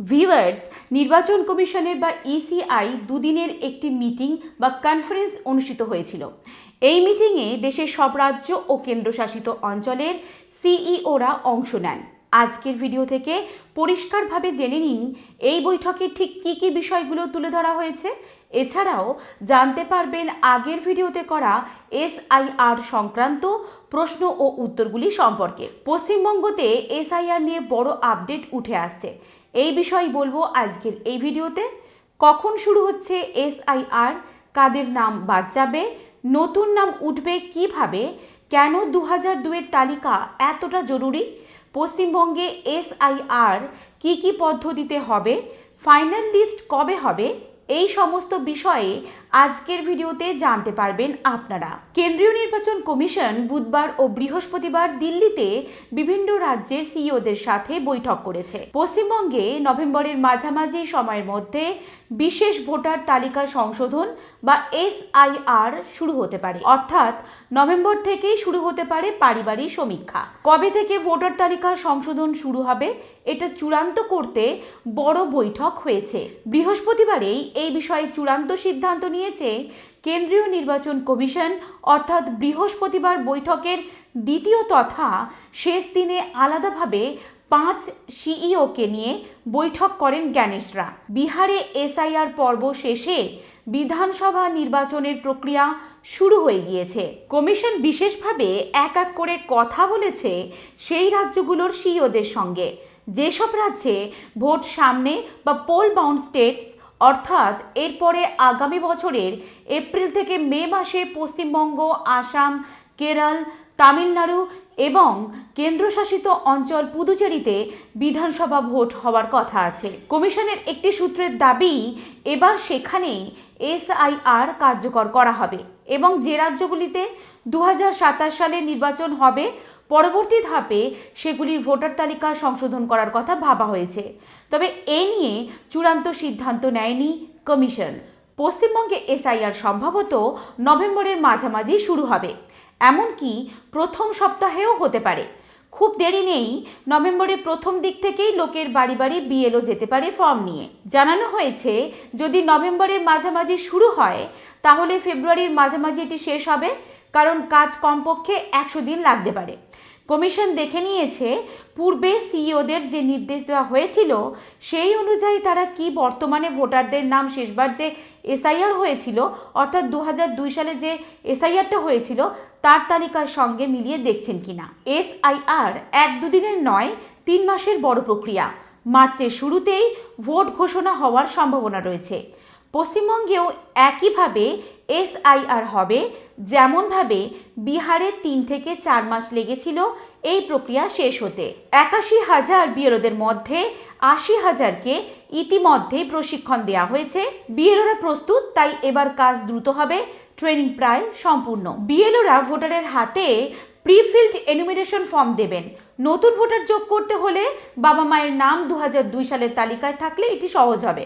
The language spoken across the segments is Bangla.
ভিউয়ার্স, নির্বাচন কমিশনের বা ইসিআই দুদিনের একটি মিটিং বা কনফারেন্স অনুষ্ঠিত হয়েছিল। এই মিটিংয়ে দেশের সব রাজ্য ও কেন্দ্রশাসিত অঞ্চলের সিইওরা অংশ নেন। আজকের ভিডিও থেকে পরিষ্কারভাবে জেনে নিন, এই বৈঠকে ঠিক কী কী বিষয়গুলো তুলে ধরা হয়েছে এছাড়াও জানতে পারবেন আগের ভিডিওতে করা এসআইআর সংক্রান্ত প্রশ্ন ও উত্তরগুলি সম্পর্কে। পশ্চিমবঙ্গতে এসআইআর নিয়ে বড় আপডেট উঠে আসছে। এই বিষয় বলব আজকের এই ভিডিওতে। কখন শুরু হচ্ছে এসআইআর? কাদের নাম বাদ যাবে? নতুন নাম উঠবে কীভাবে? কেন দু হাজার দুয়ের তালিকা এতটা জরুরি? পশ্চিমবঙ্গে এসআইআর কি কি পদ্ধতিতে হবে? ফাইনাল লিস্ট কবে হবে? এই সমস্ত বিষয়ে আজকের ভিডিওতে জানতে পারবেন আপনারা। কেন্দ্রীয় নির্বাচন কমিশন বুধবার ও বৃহস্পতিবার দিল্লিতে বিভিন্ন রাজ্যের সিইওদের সাথে বৈঠক করেছে। পশ্চিমবঙ্গে নভেম্বরের মাঝামাঝি সময়ের মধ্যে বিশেষ ভোটার তালিকা সংশোধন বা এসআইআর শুরু হতে পারে। অর্থাৎ নভেম্বর থেকেই শুরু হতে পারে পারিবারিক সমীক্ষা। কবে থেকে ভোটার তালিকা সংশোধন শুরু হবে, এটা চূড়ান্ত করতে বড় বৈঠক হয়েছে। বৃহস্পতিবারেই এই বিষয়ে চূড়ান্ত সিদ্ধান্ত নিয়েছে কেন্দ্রীয় নির্বাচন কমিশন অর্থাৎ বৃহস্পতিবার বৈঠকের দ্বিতীয় তথা শেষ দিনে আলাদাভাবে পাঁচ সিইওকে নিয়ে বৈঠক করেন জ্ঞানেশরা। বিহারে এসআইআর পর্ব শেষে বিধানসভা নির্বাচনের প্রক্রিয়া শুরু হয়ে গিয়েছে। কমিশন বিশেষভাবে এক এক করে কথা বলেছে সেই রাজ্যগুলোর সিইওদের সঙ্গে। যেসব রাজ্যে ভোট সামনে বা পোল বাউন্ড স্টেটস অর্থাৎ এরপরে আগামী বছরের এপ্রিল থেকে মে মাসে পশ্চিমবঙ্গ, আসাম, কেরল, তামিলনাড়ু এবং কেন্দ্রশাসিত অঞ্চল পুদুচেরিতে বিধানসভা ভোট হওয়ার কথা আছে। কমিশনের একটি সূত্রের দাবি, এবার সেখানেই এসআইআর কার্যকর করা হবে এবং যে রাজ্যগুলিতে দু হাজার সাতাশ সালে নির্বাচন হবে, পরবর্তী ধাপে সেগুলির ভোটার তালিকা সংশোধন করার কথা ভাবা হয়েছে। তবে এ নিয়ে চূড়ান্ত সিদ্ধান্ত নেয়নি কমিশন। পশ্চিমবঙ্গে এসআইআর সম্ভবত নভেম্বরের মাঝামাঝি শুরু হবে। এমনকি প্রথম সপ্তাহেও হতে পারে। খুব দেরি নেই নভেম্বরের প্রথম দিক থেকেই লোকের বাড়ি বাড়ি বিএলও যেতে পারে ফর্ম নিয়ে। জানানো হয়েছে, যদি নভেম্বরের মাঝামাঝি শুরু হয়, তাহলে ফেব্রুয়ারির মাঝামাঝি এটি শেষ হবে, কারণ কাজ কমপক্ষে একশো দিন লাগতে পারে। কমিশন দেখে নিয়েছে, পূর্বে সিইওদের যে নির্দেশ দেওয়া হয়েছিল, সেই অনুযায়ী তারা কি বর্তমানে ভোটারদের নাম শেষবার যে এসআইআর হয়েছিল, অর্থাৎ দু দুই সালে যে এসআইআরটা হয়েছিল, তার তালিকার সঙ্গে মিলিয়ে দেখছেন কিনা? এসআইআর এক দুদিনের নয়, তিন মাসের বড় প্রক্রিয়া। মার্চের শুরুতেই ভোট ঘোষণা হওয়ার সম্ভাবনা রয়েছে। পশ্চিমবঙ্গেও একইভাবে এসআইআর হবে, যেমনভাবে বিহারে তিন থেকে চার মাস লেগেছিল এই প্রক্রিয়া শেষ হতে। একাশি হাজার বিএলওদের মধ্যে আশি হাজারকে ইতিমধ্যেই প্রশিক্ষণ দেওয়া হয়েছে। বিএলওরা প্রস্তুত, তাই এবার কাজ দ্রুত হবে, ট্রেনিং প্রায় সম্পূর্ণ। বিএলওরা ভোটারের হাতে প্রিফিল্ড এনুমিনেশন ফর্ম দেবেন। নতুন ভোটার যোগ করতে হলে বাবা মায়ের নাম দু হাজার দুই সালের তালিকায় থাকলে এটি সহজ হবে।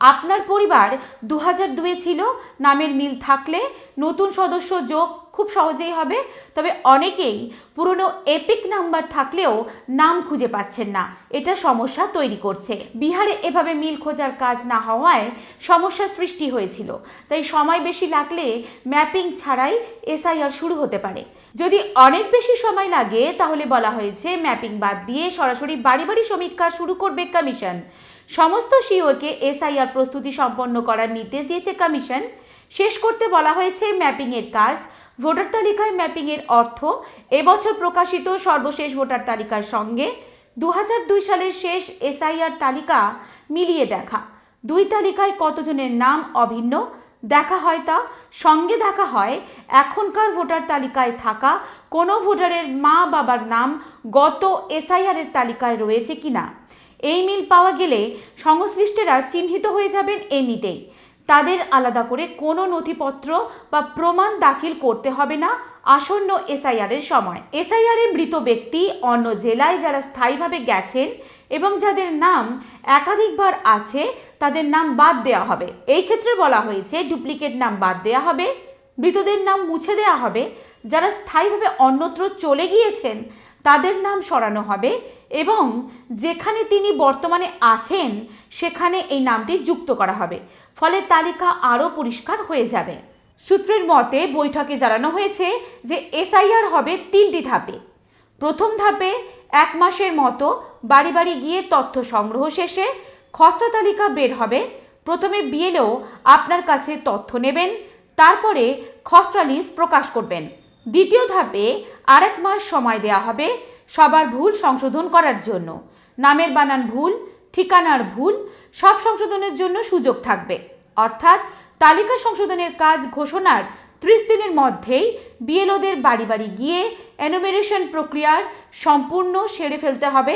আপনার পরিবার দু হাজার দুয়ে ছিল, নামের মিল থাকলে নতুন সদস্য যোগ খুব সহজেই হবে। তবে অনেকেই পুরনো এপিক নাম্বার থাকলেও নাম খুঁজে পাচ্ছেন না। এটা সমস্যা তৈরি করছে। বিহারে এভাবে মিল খোঁজার কাজ না হওয়ায় সমস্যার সৃষ্টি হয়েছিল। তাই সময় বেশি লাগলে ম্যাপিং ছাড়াই এসআইআর শুরু হতে পারে। যদি অনেক বেশি সময় লাগে, তাহলে বলা হয়েছে ম্যাপিং বাদ দিয়ে সরাসরি বাড়ি বাড়ি সমীক্ষা শুরু করবে কমিশন। সমস্ত সিওকে এসআইআর প্রস্তুতি সম্পন্ন করার নির্দেশ দিয়েছে কমিশন। শেষ করতে বলা হয়েছে ম্যাপিংয়ের কাজ, ভোটার তালিকায় ম্যাপিংয়ের অর্থ, এবছর প্রকাশিত সর্বশেষ ভোটার তালিকার সঙ্গে দু সালের শেষ এসআইআর তালিকা মিলিয়ে দেখা। দুই তালিকায় কতজনের নাম অভিন্ন, দেখা হয় তা, সঙ্গে দেখা হয় এখনকার ভোটার তালিকায় থাকা কোনো ভোটারের মা বাবার নাম গত এসআইআরের তালিকায় রয়েছে কিনা। এই মিল পাওয়া গেলে সংশ্লিষ্টরা চিহ্নিত হয়ে যাবেন এমনিতেই। তাদের আলাদা করে কোনো নথিপত্র বা প্রমাণ দাখিল করতে হবে না, আসন্ন এসআইআরের সময়। এসআইআরে মৃত ব্যক্তি, অন্য জেলায় যারা স্থায়ীভাবে গেছেন এবং যাদের নাম একাধিকবার আছে, তাদের নাম বাদ দেওয়া হবে। এই ক্ষেত্রে বলা হয়েছে, ডুপ্লিকেট নাম বাদ দেওয়া হবে, মৃতদের নাম মুছে দেওয়া হবে, যারা স্থায়ীভাবে অন্যত্র চলে গিয়েছেন, তাদের নাম সরানো হবে এবং যেখানে তিনি বর্তমানে আছেন, সেখানে এই নামটি যুক্ত করা হবে। ফলে তালিকা আরও পরিষ্কার হয়ে যাবে। সূত্রের মতে, বৈঠকে জানানো হয়েছে যে এসআইআর হবে তিনটি ধাপে। প্রথম ধাপে এক মাসের মতো বাড়ি বাড়ি গিয়ে তথ্য সংগ্রহ শেষে খসড়া তালিকা বের হবে। প্রথমে বিএলও আপনার কাছে তথ্য নেবেন, তারপরে খসড়া লিস্ট প্রকাশ করবেন। দ্বিতীয় ধাপে আরেক মাস সময় দেওয়া হবে। সবার ভুল সংশোধন করার জন্য। নামের বানান ভুল, ঠিকানার ভুল, সব সংশোধনের জন্য সুযোগ থাকবে। অর্থাৎ তালিকা সংশোধনের কাজ ঘোষণার ত্রিশ দিনের মধ্যেই বিএলওদের বাড়ি বাড়ি গিয়ে এনোমিনেশন প্রক্রিয়ার সম্পূর্ণ সেরে ফেলতে হবে।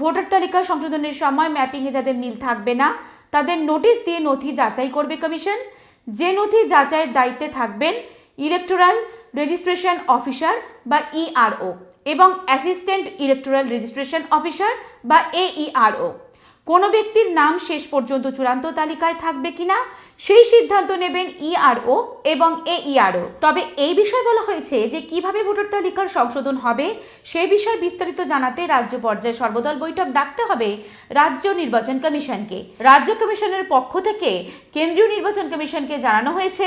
ভোটার তালিকা সংশোধনের সময় ম্যাপিংয়ে যাদের মিল থাকবে না, তাদের নোটিশ দিয়ে নথি যাচাই করবে কমিশন যে নথি যাচাইয়ের দায়িত্বে থাকবেন ইলেকটোরাল রেজিস্ট্রেশন অফিসার বা ইআরও এবং অ্যাসিস্ট্যান্ট ইলেকটোরাল রেজিস্ট্রেশন অফিসার বা এইআরও কোনো ব্যক্তির নাম শেষ পর্যন্ত চূড়ান্ত তালিকায় থাকবে কিনা সেই সিদ্ধান্ত নেবেন ইআরও এবং এইআরও তবে এই বিষয়ে বলা হয়েছে যে কীভাবে ভোটার তালিকার সংশোধন হবে, সে বিষয়ে বিস্তারিত জানাতে রাজ্য পর্যায়ে সর্বদল বৈঠক ডাকতে হবে রাজ্য নির্বাচন কমিশনকে। রাজ্য কমিশনের পক্ষ থেকে কেন্দ্রীয় নির্বাচন কমিশনকে জানানো হয়েছে,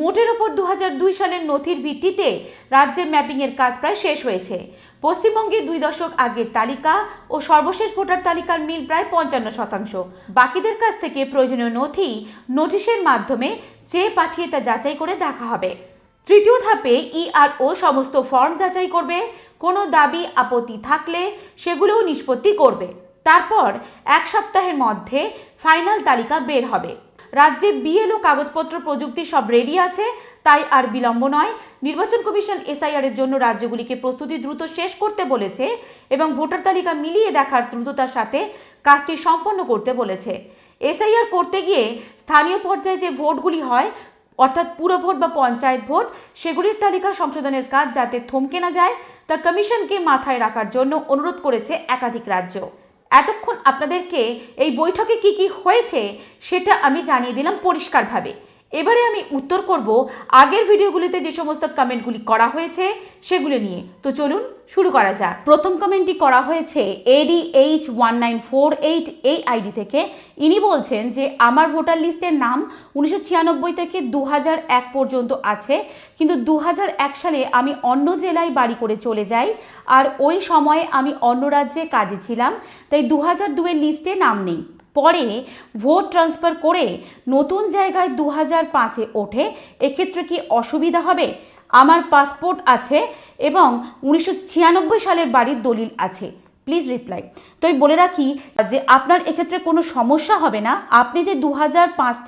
মোটের ওপর দু হাজার দুই সালের নথির ভিত্তিতে রাজ্যের ম্যাপিংয়ের কাজ প্রায় শেষ হয়েছে। পশ্চিমবঙ্গে দুই দশক আগের তালিকা ও সর্বশেষ ভোটার তালিকার মিল প্রায় পঞ্চান্ন শতাংশ। বাকিদের কাছ থেকে প্রয়োজনীয় নথি নোটিশের মাধ্যমে চেয়ে পাঠিয়ে তা যাচাই করে দেখা হবে। তৃতীয় ধাপে ইআরও সমস্ত ফর্ম যাচাই করবে। কোনো দাবি, আপত্তি থাকলে সেগুলোও নিষ্পত্তি করবে। তারপর এক সপ্তাহের মধ্যে ফাইনাল তালিকা বের হবে। রাজ্যে বিএলও কাগজপত্র প্রযুক্তি সব রেডি আছে, তাই আর বিলম্ব নয়। নির্বাচন কমিশন এসআইআর এর জন্য রাজ্যগুলিকে প্রস্তুতি দ্রুত শেষ করতে বলেছে এবং ভোটার তালিকা মিলিয়ে দেখার দ্রুততার সাথে কাজটি সম্পন্ন করতে বলেছে। এসআইআর করতে গিয়ে স্থানীয় পর্যায়ে যে ভোটগুলি হয়, অর্থাৎ পুরো ভোট বা পঞ্চায়েত ভোট, সেগুলির তালিকা সংশোধনের কাজ যাতে থমকে না যায়, তা কমিশনকে মাথায় রাখার জন্য অনুরোধ করেছে একাধিক রাজ্য। এতক্ষণ আপনাদেরকে এই বৈঠকে কি কি হয়েছে, সেটা আমি জানিয়ে দিলাম পরিষ্কারভাবে। এবারে আমি উত্তর করব আগের ভিডিওগুলিতে যে সমস্ত কমেন্টগুলি করা হয়েছে সেগুলো নিয়ে। তো চলুন শুরু করা যাক। প্রথম কমেন্টটি করা হয়েছে AD H one nine four eight এই আইডি থেকে। ইনি বলছেন যে, আমার ভোটার লিস্টের নাম উনিশশো ছিয়ানব্বই থেকে দু এক পর্যন্ত আছে। কিন্তু দু এক সালে আমি অন্য জেলায় বাড়ি করে চলে যাই আর ওই সময়ে আমি অন্য রাজ্যে কাজে ছিলাম। তাই দু হাজার দুয়ের লিস্টে নাম নেই। পরে ভোট ট্রান্সফার করে নতুন জায়গায় দু হাজার পাঁচে ওঠে, এক্ষেত্রে কি অসুবিধা হবে? আমার পাসপোর্ট আছে এবং উনিশশো ছিয়ানব্বই সালের বাড়ির দলিল আছে। Please reply. তো আমি বলে রাখি যে আপনার এক্ষেত্রে কোনো সমস্যা হবে না। আপনি যে দু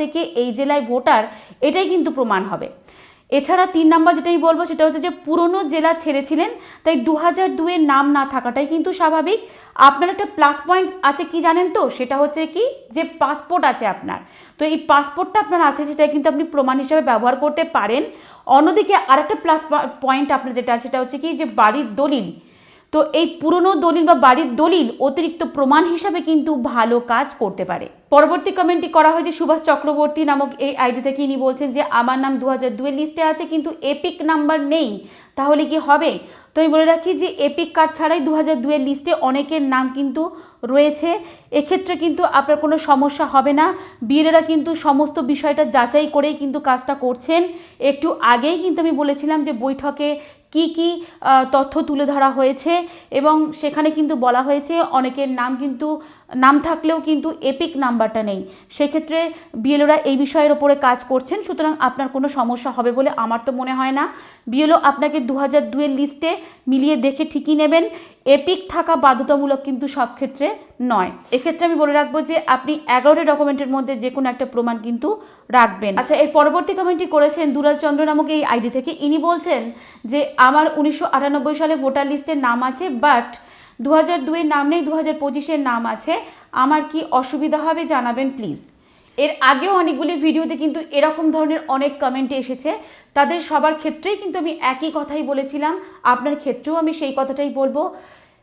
থেকে এই জেলায় ভোটার, এটাই কিন্তু প্রমাণ হবে। এছাড়া তিন নাম্বার যেটা আমি বলব সেটা হচ্ছে যে পুরনো জেলা ছেড়েছিলেন, তাই দু হাজার দুয়ের নাম না থাকাটাই কিন্তু স্বাভাবিক। আপনার একটা প্লাস পয়েন্ট আছে কি জানেন তো? সেটা হচ্ছে কি যে পাসপোর্ট আছে আপনার। তো এই পাসপোর্টটা আপনার আছে সেটা কিন্তু আপনি প্রমাণ হিসাবে ব্যবহার করতে পারেন। অন্যদিকে আরেকটা প্লাস পয়েন্ট আপনার যেটা আছে সেটা হচ্ছে কি যে বাড়ির দলিল। তো এই পুরনো দলিল বা বাড়ির দলিল অতিরিক্ত প্রমাণ হিসাবে কিন্তু ভালো কাজ করতে পারে। পরবর্তী কমেন্টটি করা হয়েছে সুভাষ চক্রবর্তী নামক এই আইডি থেকে ইনি বলছেন যে, আমার নাম দু হাজার দুয়ের লিস্টে আছে, কিন্তু এপিক নাম্বার নেই। তাহলে কি হবে? তো আমি বলে রাখি যে, এপিক কার্ড ছাড়াই দু হাজার দুয়ের লিস্টে অনেকের নাম কিন্তু রয়েছে। এক্ষেত্রে কিন্তু আপনার কোনো সমস্যা হবে না। বিয়েরা কিন্তু সমস্ত বিষয়টা যাচাই করেই কিন্তু কাজটা করছেন। একটু আগেই কিন্তু আমি বলেছিলাম যে বৈঠকে কি কি তথ্য তুলে ধরা হয়েছে এবং সেখানে কিন্তু বলা হয়েছে অনেকের নাম কিন্তু নাম থাকলেও কিন্তু এপিক নাম্বারটা নেই। সেক্ষেত্রে বিএলওরা এই বিষয়ের ওপরে কাজ করছেন, সুতরাং আপনার কোনো সমস্যা হবে বলে আমার তো মনে হয় না। বিএলও আপনাকে দু হাজার দুয়ের লিস্টে মিলিয়ে দেখে ঠিকই নেবেন। এপিক থাকা বাধ্যতামূলক কিন্তু সব ক্ষেত্রে নয়। এক্ষেত্রে আমি বলে রাখব যে আপনি এগারোটা ডকুমেন্টের মধ্যে যে কোনো একটা প্রমাণ কিন্তু রাখবেন। আচ্ছা এর পরবর্তী কমেন্টটি করেছেন দুলাল চন্দ্র নামক এই আইডি থেকে। ইনি বলছেন যে, আমার উনিশশো আটানব্বই সালে ভোটার লিস্টের নাম আছে, বাট দু হাজার নাম নেই দু হাজার পঁচিশের নাম আছে। আমার কি অসুবিধা হবে জানাবেন প্লিজ এর আগেও অনেকগুলি ভিডিওতে কিন্তু এরকম ধরনের অনেক কমেন্ট এসেছে। তাদের সবার ক্ষেত্রেই কিন্তু আমি একই কথাই বলেছিলাম। আপনার ক্ষেত্রেও আমি সেই কথাটাই বলব।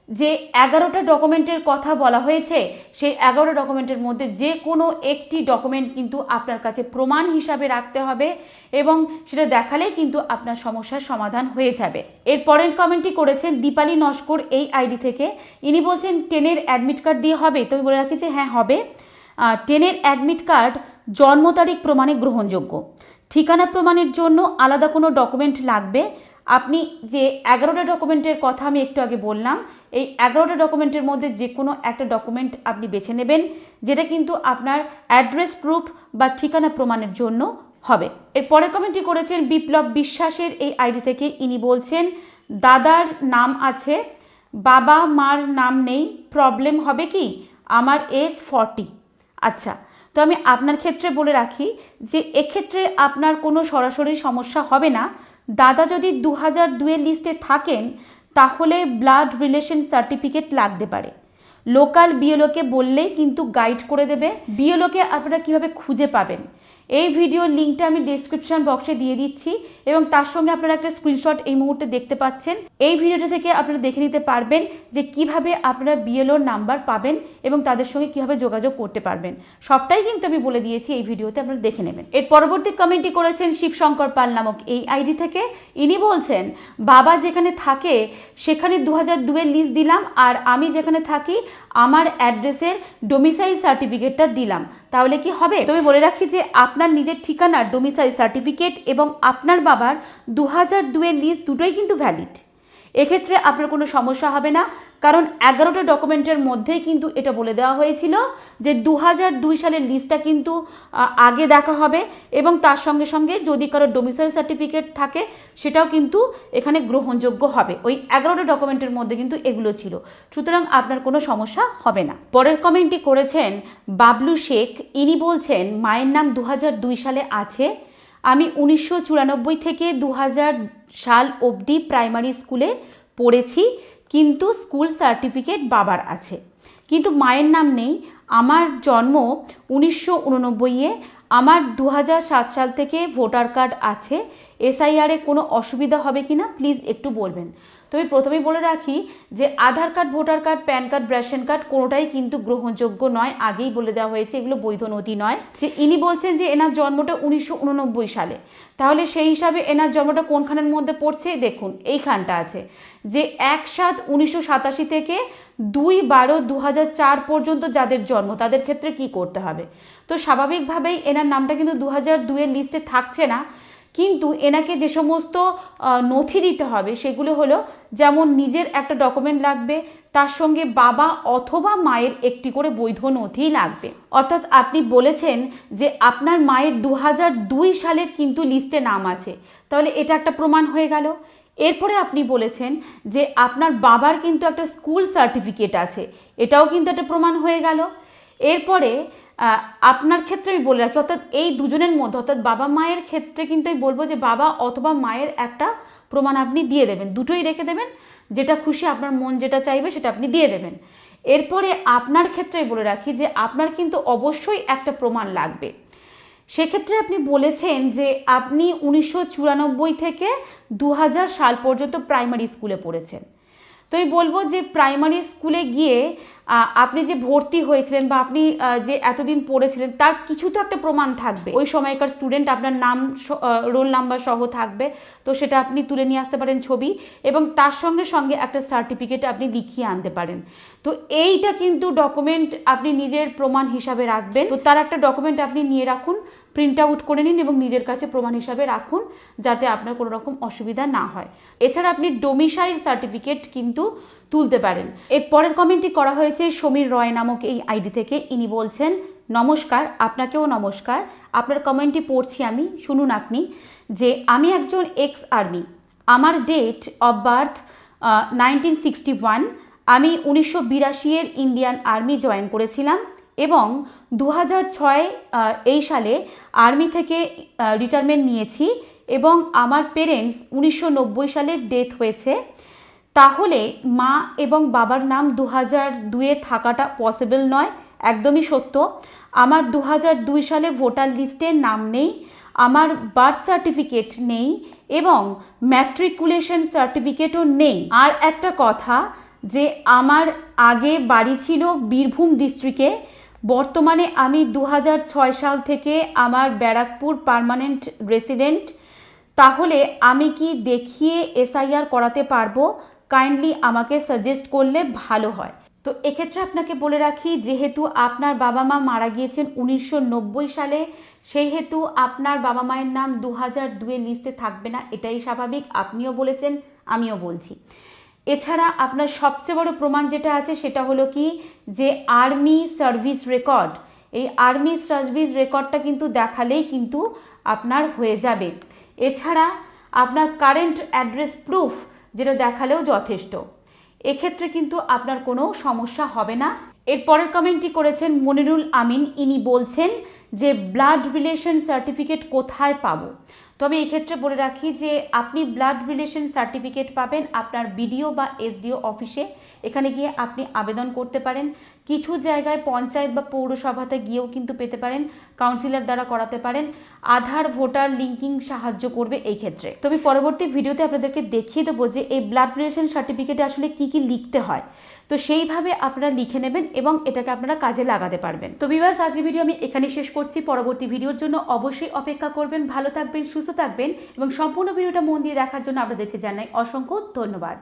যে এগারোটা ডকুমেন্টের কথা বলা হয়েছে, সেই এগারোটা ডকুমেন্টের মধ্যে যে কোনো একটি ডকুমেন্ট কিন্তু আপনার কাছে প্রমাণ হিসাবে রাখতে হবে এবং সেটা দেখালেই কিন্তু আপনার সমস্যার সমাধান হয়ে যাবে। এর পরের কমেন্টটি করেছেন দীপালি নস্কর এই আইডি থেকে। ইনি বলছেন, টেনের অ্যাডমিট কার্ড দিয়ে হবে? তো বলে রাখি যে হ্যাঁ হবে। টেনের অ্যাডমিট কার্ড জন্ম তারিখ প্রমাণে গ্রহণযোগ্য। ঠিকানা প্রমাণের জন্য আলাদা কোনো ডকুমেন্ট লাগবে। আপনি যে এগারোটা ডকুমেন্টের কথা আমি একটু আগে বললাম, এই এগারোটা ডকুমেন্টের মধ্যে যে কোনো একটা ডকুমেন্ট আপনি বেছে নেবেন, যেটা কিন্তু আপনার অ্যাড্রেস প্রুফ বা ঠিকানা প্রমাণের জন্য হবে। এর পরের কমেন্টটি করেছেন বিপ্লব বিশ্বাসের, এই আইডি থেকে ইনি বলছেন, দাদার নাম আছে, বাবা মার নাম নেই প্রবলেম হবে কি? আমার এজ ফর্টি আচ্ছা তো আমি আপনার ক্ষেত্রে বলে রাখি যে এক্ষেত্রে আপনার কোনো সরাসরি সমস্যা হবে না। দাদা যদি দু হাজার দুয়ের লিস্টে থাকেন, তাহলে ব্লাড রিলেশন সার্টিফিকেট লাগতে পারে। লোকাল বিএলওকে বললেই কিন্তু গাইড করে দেবে। বিএলওকে আপনারা কীভাবে খুঁজে পাবেন? এই ভিডিওর লিঙ্কটা আমি ডিসক্রিপশন বক্সে দিয়ে দিচ্ছি এবং তার সঙ্গে আপনারা একটা স্ক্রিনশট এই মুহূর্তে দেখতে পাচ্ছেন। এই ভিডিওটা থেকে আপনারা দেখে নিতে পারবেন যে কীভাবে আপনারা বিএলওর নাম্বার পাবেন এবং তাদের সঙ্গে কীভাবে যোগাযোগ করতে পারবেন। সবটাই কিন্তু আমি বলে দিয়েছি এই ভিডিওতে, আপনারা দেখে নেবেন। এর পরবর্তী কমেন্টটি করেছেন শিবশঙ্কর পাল নামক এই আইডি থেকে। ইনি বলছেন, বাবা যেখানে থাকে, সেখানে দু হাজার দুয়ের লিস্ট দিলাম, আর আমি যেখানে থাকি, আমার অ্যাড্রেসের ডোমিসাইল সার্টিফিকেটটা দিলাম। তাহলে কি হবে? তবে বলে রাখি যে আপনার নিজের ঠিকানা ডোমিসাইল সার্টিফিকেট এবং আপনার বাবার দু হাজার দুয়ের লিস্ট দুটোই কিন্তু ভ্যালিড এক্ষেত্রে আপনার কোনো সমস্যা হবে না। কারণ এগারোটা ডকুমেন্টের মধ্যেই কিন্তু এটা বলে দেওয়া হয়েছিল যে দু দুই সালের লিস্টটা কিন্তু আগে দেখা হবে এবং তার সঙ্গে সঙ্গে যদি কারও ডোমিসাইল সার্টিফিকেট থাকে, সেটাও কিন্তু এখানে গ্রহণযোগ্য হবে। ওই এগারোটা ডকুমেন্টের মধ্যে কিন্তু এগুলো ছিল। সুতরাং আপনার কোনো সমস্যা হবে না। পরের কমেন্টটি করেছেন, বাবলু শেখ, ইনি বলছেন, মায়ের নাম দু সালে আছে। আমি উনিশশো চুরানব্বই থেকে দু হাজার সাল অবধি প্রাইমারি স্কুলে পড়েছি। কিন্তু স্কুল সার্টিফিকেট বাবার আছে। কিন্তু মায়ের নাম নেই। আমার জন্ম উনিশশো উননব্বইয়ে আমার দু সাল থেকে ভোটার কার্ড আছে। এসআইআরে কোনো অসুবিধা হবে কি না প্লিজ একটু বলবেন। তো আমি প্রথমেই বলে রাখি যে Aadhaar card, voter card, PAN card, ration card কোনোটাই কিন্তু গ্রহণযোগ্য নয়। আগেই বলে দেওয়া হয়েছে, এগুলো বৈধ নথি নয়। যে ইনি বলছেন যে এনার জন্মটা উনিশশো উননব্বই সালে। তাহলে সেই হিসাবে এনার জন্মটা কোনখানের মধ্যে পড়ছে? দেখুন, এইখানটা আছে। যে এক সাত উনিশশো থেকে দুই বারো দু পর্যন্ত যাদের জন্ম, তাদের ক্ষেত্রে কি করতে হবে? তো স্বাভাবিকভাবেই এনার নামটা কিন্তু দু হাজার দুয়ের লিস্টে থাকছে না। কিন্তু এনাকে যে সমস্ত নথি দিতে হবে সেগুলো হলো যেমন নিজের একটা ডকুমেন্ট লাগবে, তার সঙ্গে বাবা অথবা মায়ের একটি করে বৈধ নথি লাগবে। অর্থাৎ আপনি বলেছেন যে আপনার মায়ের দু দুই সালের কিন্তু লিস্টে নাম আছে। তাহলে এটা একটা প্রমাণ হয়ে গেল। এরপরে আপনি বলেছেন যে আপনার বাবার কিন্তু একটা স্কুল সার্টিফিকেট আছে। এটাও কিন্তু একটা প্রমাণ হয়ে গেল। এরপরে আপনার ক্ষেত্রে আমি বলে রাখি, অর্থাৎ এই দুজনের মধ্যে, অর্থাৎ বাবা মায়ের ক্ষেত্রে কিন্তু আমি বলব যে বাবা অথবা মায়ের একটা প্রমাণ আপনি দিয়ে দেবেন। দুটোই রেখে দেবেন, যেটা খুশি আপনার মন যেটা চাইবে সেটা আপনি দিয়ে দেবেন। এরপরে আপনার ক্ষেত্রে বলে রাখি যে আপনার কিন্তু অবশ্যই একটা প্রমাণ লাগবে। সেক্ষেত্রে আপনি বলেছেন যে আপনি উনিশশো চুরানব্বই থেকে দু হাজার সাল পর্যন্ত প্রাইমারি স্কুলে পড়েছেন। তো আমি বলব যে প্রাইমারি স্কুলে গিয়ে আপনি যে ভর্তি হয়েছিলেন বা আপনি যে এতদিন পড়েছিলেন, তার কিছু তো একটা প্রমাণ থাকবে। ওই সময়কার স্টুডেন্ট আপনার নাম রোল নাম্বার সহ থাকবে। তো সেটা আপনি তুলে নিয়ে আসতে পারেন ছবি এবং তার সঙ্গে সঙ্গে একটা সার্টিফিকেট আপনি লিখিয়ে আনতে পারেন। তো এইটা কিন্তু ডকুমেন্ট আপনি নিজের প্রমাণ হিসাবে রাখবেন। তো তার একটা ডকুমেন্ট আপনি নিয়ে রাখুন। প্রিন্ট আউট করে নিন এবং নিজের কাছে প্রমাণ হিসাবে রাখুন যাতে আপনার কোনো রকম অসুবিধা না হয়। এছাড়া আপনি ডোমিসাইল সার্টিফিকেট কিন্তু তুলতে পারেন। এর পরের কমেন্টটি করা হয়েছে, সমীর রয় নামক এই আইডি থেকে। ইনি বলছেন, নমস্কার, আপনাকেও নমস্কার। আপনার কমেন্টটি পড়ছি আমি, শুনুন আপনি, যে আমি একজন এক্স আর্মি আমার date of birth nineteen sixty one আমি উনিশশো বিরাশি এর ইন্ডিয়ান আর্মি জয়েন করেছিলাম। এবং দু ছয় এই সালে আর্মি থেকে রিটায়ারমেন্ট নিয়েছি এবং আমার পেরেন্টস উনিশশো নব্বই সালে ডেথ হয়েছে। তাহলে মা এবং বাবার নাম দু হাজার দুয়ে থাকাটা পসিবল নয়, একদমই সত্য। আমার দু দুই সালে ভোটার লিস্টে নাম নেই, আমার বার্থ সার্টিফিকেট নেই এবং ম্যাট্রিকুলেশন সার্টিফিকেটও নেই। আর একটা কথা যে আমার আগে বাড়ি ছিল বীরভূম ডিস্ট্রিক্টে বর্তমানে আমি দু সাল থেকে আমার ব্যারাকপুর পার্মানেন্ট রেসিডেন্ট। তাহলে আমি কি দেখিয়ে এসআইআর করাতে পারব? কাইন্ডলি আমাকে সাজেস্ট করলে ভালো হয়। তো এক্ষেত্রে আপনাকে বলে রাখি, যেহেতু আপনার বাবা মা মারা গিয়েছেন উনিশশো নব্বই সালে সেই হেতু আপনার বাবা মায়ের নাম দু হাজার দুয়ের লিস্টে থাকবে না, এটাই স্বাভাবিক। আপনিও বলেছেন, আমিও বলছি। এছাড়া আপনার সবচেয়ে বড় প্রমাণ যেটা আছে সেটা হলো কি? যে আর্মি সার্ভিস রেকর্ড। এই আর্মি সার্ভিস রেকর্ডটা কিন্তু দেখালেই কিন্তু আপনার হয়ে যাবে। এছাড়া আপনার কারেন্ট অ্যাড্রেস প্রুফ যেটা দেখালেও যথেষ্ট। এক্ষেত্রে কিন্তু আপনার কোনো সমস্যা হবে না। এরপরের কমেন্টটি করেছেন মনিরুল আমিন। ইনি বলছেন যে, ব্লাড রিলেশন সার্টিফিকেট কোথায় পাবো? তবে এক্ষেত্রে বলে রাখি যে আপনি ব্লাড রিলেশন সার্টিফিকেট পাবেন আপনার বিডিও বা এসডিও অফিসে। এখানে গিয়ে আপনি আবেদন করতে পারেন। কিছু জায়গায় পঞ্চায়েত বা পৌরসভাতে গিয়েও কিন্তু পেতে পারেন কাউন্সিলর দ্বারা করাতে পারেন। আধার, ভোটার লিঙ্কিং সাহায্য করবে এই ক্ষেত্রে। তো আমি পরবর্তী ভিডিওতে আপনাদেরকে দেখিয়ে দেবো যে এই ব্লাড রিলেশন সার্টিফিকেটে আসলে কি কি লিখতে হয়। তো সেইভাবে আপনারা লিখে নেবেন এবং এটাকে আপনারা কাজে লাগাতে পারবেন। তো বিভাস আজকের ভিডিও আমি এখানে শেষ করছি। পরবর্তী ভিডিওর জন্য অবশ্যই অপেক্ষা করবেন। ভালো থাকবেন সুস্থ থাকবেন এবং সম্পূর্ণ ভিডিওটা মন দিয়ে দেখার জন্য আপনাদেরকে জানাই অসংখ্য ধন্যবাদ।